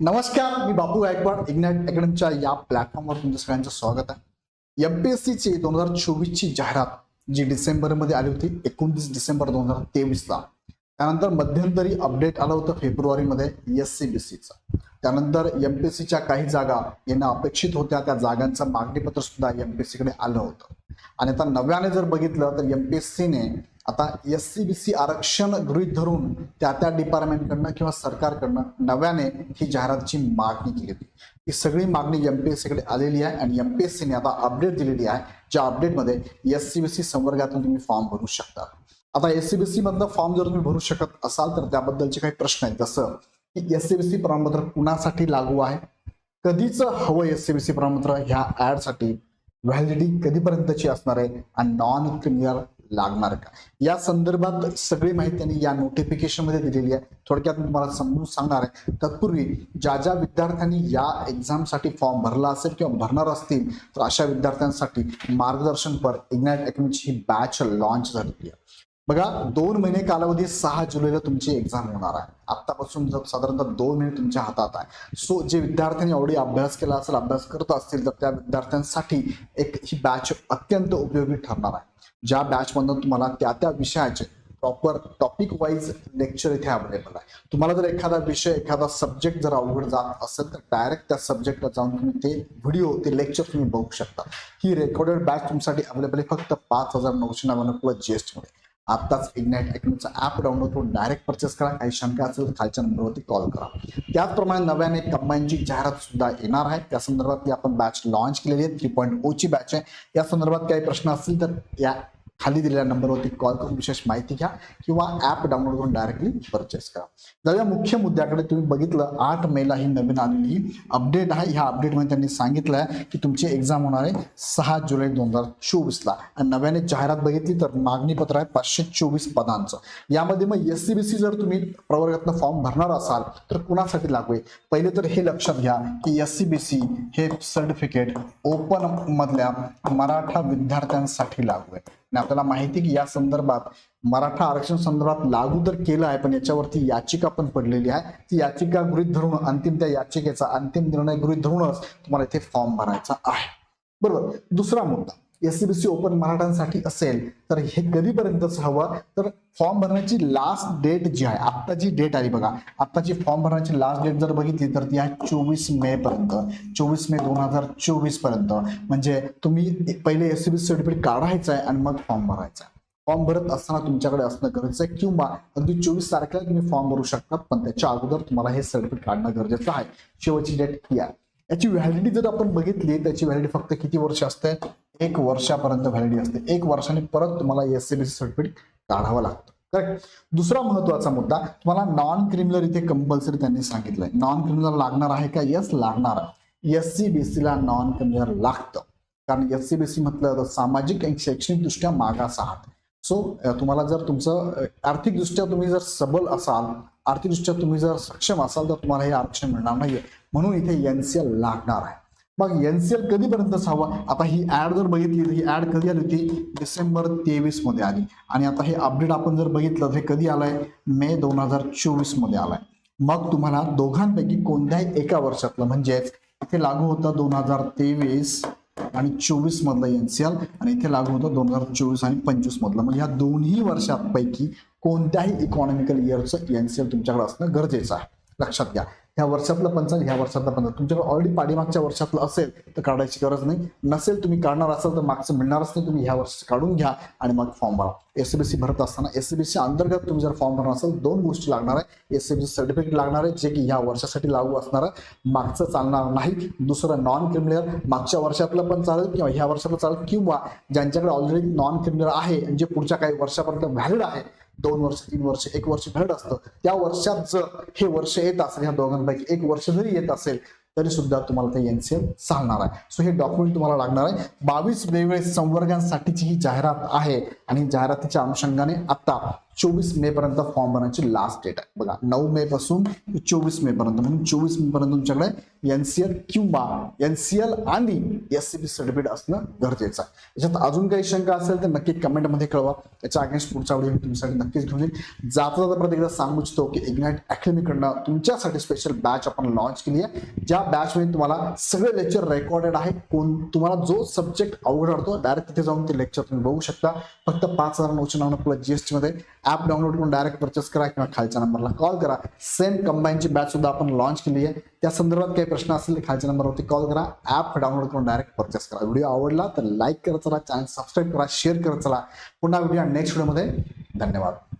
नमस्कार मी बापू गायकवाड. इग्नाइट अकॅडमीच्या या प्लॅटफॉर्मवर तुमचं सगळ्यांचं स्वागत आहे. एमपीएससीची दोन हजार चोवीसची जाहिरात जी डिसेंबरमध्ये आली होती एकोणतीस डिसेंबर दोन हजार तेवीसला. त्यानंतर मध्यंतरी अपडेट आलं होतं फेब्रुवारीमध्ये एस सी बी सीचं त्यानंतर एमपीएससीच्या काही जागा यांना अपेक्षित होत्या त्या जागांचं मागणीपत्र सुद्धा एमपीएससीकडे आलं होतं. आणि आता नव्याने जर बघितलं तर एमपीएससीने आता एस सी बी सी आरक्षण गृहीत धरून त्या त्या डिपार्टमेंटकडनं किंवा सरकारकडनं नव्याने ही जाहिरातीची मागणी केली होती. ही सगळी मागणी एमपीएससीकडे आलेली आहे आणि एमपीएससीने आता अपडेट दिलेली आहे. ज्या अपडेटमध्ये एस सी बी सी संवर्गातून तुम्ही फॉर्म भरू शकता. आता एस सी बी सी मधनं फॉर्म जर तुम्ही भरू शकत असाल तर त्याबद्दलचे काही प्रश्न आहेत. जसं की एस सी बी सी प्रमाणपत्र कुणासाठी लागू आहे? कधीच हवं एस सी बी सी प्रमाणपत्र ह्या ऍडसाठी व्हॅलिडिटी कधीपर्यंतची असणार आहे? आणि नॉन क्रिमिनल लागणार का? या संदर्भात सगळी माहिती त्यांनी या नोटिफिकेशनमध्ये दिलेली आहे. थोडक्यात मी तुम्हाला समजून सांगणार आहे. तत्पूर्वी ज्या ज्या विद्यार्थ्यांनी या एक्झामसाठी फॉर्म भरला असेल किंवा भरणार असतील तर अशा विद्यार्थ्यांसाठी मार्गदर्शनपर इग्नाइट अकॅडमीची ही बॅच लॉन्च झालेली आहे. बघा दोन महिने कालावधी सहा जुलैला तुमची एक्झाम होणार आहे. आतापासून जर साधारणतः दोन महिने तुमच्या हातात आहे. सो जे विद्यार्थ्यांनी ऑलरेडी अभ्यास केला असेल अभ्यास करत असतील तर त्या विद्यार्थ्यांसाठी एक ही बॅच अत्यंत उपयोगी ठरणार आहे. ज्या बॅचमधनं तुम्हाला त्या त्या विषयाचे प्रॉपर टॉपिक वाईज लेक्चर इथे अवेलेबल आहे. तुम्हाला जर एखादा विषय एखादा सब्जेक्ट जर अवघड जात असेल तर डायरेक्ट त्या सब्जेक्टला जाऊन तुम्ही ते व्हिडिओ ते लेक्चर तुम्ही बघू शकता. ही रेकॉर्डेड बॅच तुमच्यासाठी अवेलेबल आहे फक्त पाच हजार नऊशे नव्याण्णव किंवा जीएसटीमध्ये आत्ताच इग्नाइट अकॅडमीचा ॲप डाउनलोड करून डायरेक्ट परचेस करा. काही शंका असेल तर खालच्या नंबरवरती कॉल करा. त्याचप्रमाणे नव्याने कंबाईनची जाहिरात सुद्धा येणार आहे. त्या संदर्भात ती आपण बॅच लॉन्च केलेली आहे. थ्री पॉईंट ओची बॅच आहे. या संदर्भात काही प्रश्न असतील तर या खाली दिलेल्या नंबरवरती कॉल करून विशेष माहिती घ्या किंवा ॲप डाउनलोड करून डायरेक्टली परचेस करा. जाऊया मुख्य मुद्द्याकडे तुम्ही बघितलं आठ मेला ही नवीन आलेली अपडेट आहे. ह्या अपडेटमध्ये त्यांनी सांगितलं आहे की तुमची एक्झाम होणार आहे सहा जुलै दोन हजार चोवीसला आणि नव्याने जाहिरात बघितली तर मागणीपत्र आहे पाचशे चोवीस पदांचं. यामध्ये मग एस सी बी सी जर तुम्ही प्रवर्गातनं फॉर्म भरणार असाल तर कुणासाठी लागू आहे? पहिले तर हे लक्षात घ्या की एस सी बी सी हे सर्टिफिकेट ओपन मधल्या मराठा विद्यार्थ्यांसाठी लागू आहे. आणि आपल्याला माहिती की या संदर्भात मराठा आरक्षण संदर्भात लागू तर केलं आहे पण याच्यावरती याचिका पण पडलेली आहे. ती याचिका गृहीत धरून अंतिम त्या याचिकेचा अंतिम निर्णय गृहीत धरूनच तुम्हाला इथे फॉर्म भरायचा आहे. बरोबर? दुसरा मुद्दा. S C B C open मराठ्यांसाठी असेल तर हे कधीपर्यंतच हवं? तर फॉर्म भरण्याची लास्ट डेट जी आहे आत्ता जी डेट आली बघा. आत्ताची फॉर्म भरण्याची लास्ट डेट जर बघितली तर ती आहे चोवीस मे पर्यंत. चोवीस मे दोन हजार चोवीसपर्यंत. म्हणजे तुम्ही पहिले S C B C certificate काढायचं आहे आणि मग फॉर्म भरायचा आहे. फॉर्म भरत असताना तुमच्याकडे असणं गरजेचं आहे किंवा अगदी चोवीस तारखेला तुम्ही फॉर्म भरू शकता पण त्याच्या अगोदर तुम्हाला हे सर्टिफिकेट काढणं गरजेचं आहे. शेवटची डेट ही आहे. याची व्हॅलिडिटी जर आपण बघितली त्याची व्हॅलिडिटी फक्त किती वर्ष असते? एक वर्षापर्यंत व्हॅलिडी असते. एक वर्षाने परत तुम्हाला S C B C certificate काढावं लागतं. करेक्ट दुसरा महत्त्वाचा मुद्दा तुम्हाला नॉन क्रिमिनल इथे कंपल्सरी त्यांनी सांगितलंय. नॉन क्रिमिनल लागणार आहे का? यस लागणार एस सी बी सीला नॉन क्रिमिनल लागतं. कारण एस सी बी सी म्हटलं तर सामाजिक आणि शैक्षणिकदृष्ट्या मागास आहात. सो तुम्हाला जर तुमचं आर्थिकदृष्ट्या तुम्ही जर सबल असाल आर्थिकदृष्ट्या तुम्ही जर सक्षम असाल तर तुम्हाला हे आरक्षण मिळणार नाहीये. म्हणून इथे एनसीएल लागणार आहे. मग एनसीएल कधीपर्यंतच हवा आता ही ऍड जर बघितली तर ही ऍड कधी आली होती? डिसेंबर तेवीसमध्ये आली. आणि आता हे अपडेट आपण जर बघितलं तर हे कधी आलंय? मे दोन हजार चोवीसमध्ये आलाय. मग तुम्हाला दोघांपैकी कोणत्याही एका वर्षातलं म्हणजेच इथे लागू होतं दोन हजार तेवीस आणि चोवीस मधलं एनसीएल आणि इथे लागू होतं दोन हजार चोवीस आणि पंचवीस मधलं. म्हणजे ह्या दोन्ही वर्षांपैकी कोणत्याही इकॉनॉमिकल इयरचं एनसीएल तुमच्याकडे असणं गरजेचं आहे. लक्षात घ्या. ह्या वर्षातलं पंचांग ह्या वर्षातलं पंचांग तुमच्याकडे ऑलरेडी पाठीमागच्या वर्षातलं असेल तर काढायची गरज नाही. नसेल तुम्ही काढणार असाल तर मागचं मिळणारच नाही. तुम्ही ह्या वर्षी काढून घ्या आणि मग फॉर्म भरा. एससीबीसी भरत असताना एससीबीसी अंतर्गत तुम्ही जर फॉर्म भरणार असाल दोन गोष्टी लागणार आहे. एससीबीसी सर्टिफिकेट लागणार आहे जे की ह्या वर्षासाठी लागू असणार आहे. मागचं चालणार नाही. दुसरं नॉन क्रिमिनल मागच्या वर्षातलं पण चालेल किंवा ह्या वर्षातलं चालेल. किंवा ज्यांच्याकडे ऑलरेडी नॉन क्रिमिनल आहे जे पुढच्या काही वर्षापर्यंत व्हॅलिड आहे दोन वर्ष तीन वर्ष एक वर्ष व्हॅलिड असतं. त्या वर्षात जर हे वर्ष येत असेल ह्या दोघांपैकी एक वर्ष जरी येत असेल तरी सुद्धा तुम्हाला ते एनसीएल चालणार आहे. सो हे डॉक्युमेंट तुम्हाला लागणार आहे. बावीस वेगवेगळे संवर्गांसाठीची ही जाहिरात आहे आणि जाहिरातीच्या अनुषंगाने आता चोवीस मे पर्यंत फॉर्म भरण्याची लास्ट डेट आहे. बघा नऊ मे पासून चोवीस मे पर्यंत म्हणून चोवीस मे पर्यंत तुमच्याकडे एनसीएल किंवा एनसीएल आणि एस सी बी सर्टिफिकेट असणं गरजेचं आहे. याच्यात अजून काही शंका असेल तर नक्की कमेंटमध्ये कळवा. याच्या अगेन्स्ट पुढच्या व्हिडिओ मी तुमच्यासाठी नक्कीच घेऊन येईल. जाता जाता एकदा सांगू इच्छितो की इग्नाइट अकॅडमीकडनं तुमच्यासाठी स्पेशल बॅच आपण लॉन्च केली आहे. ज्या बॅचमध्ये तुम्हाला सगळे लेक्चर रेकॉर्डेड आहे. कोण तुम्हाला जो सब्जेक्ट अवघड वाटतो डायरेक्ट तिथे जाऊन ते लेक्चर तुम्ही बघू शकता. फक्त पाच हजार नऊशे नव्याण्णव plus GST app app download करून डायरेक्ट परचेस करा किंवा खालच्या नंबरला कॉल करा. सेम कंबाईनची बॅच सुद्धा आपण लॉन्च केली आहे. त्या संदर्भात काही प्रश्न असतील खालच्या नंबरवरती कॉल करा. ऍप डाउनलोड करून डायरेक्ट परचेस करा. व्हिडिओ आवडला तर लाईक करत चला चॅनल सबस्क्राईब करा शेअर करत चला. पुन्हा व्हिडिओ नेक्स्ट व्हिडिओमध्ये धन्यवाद.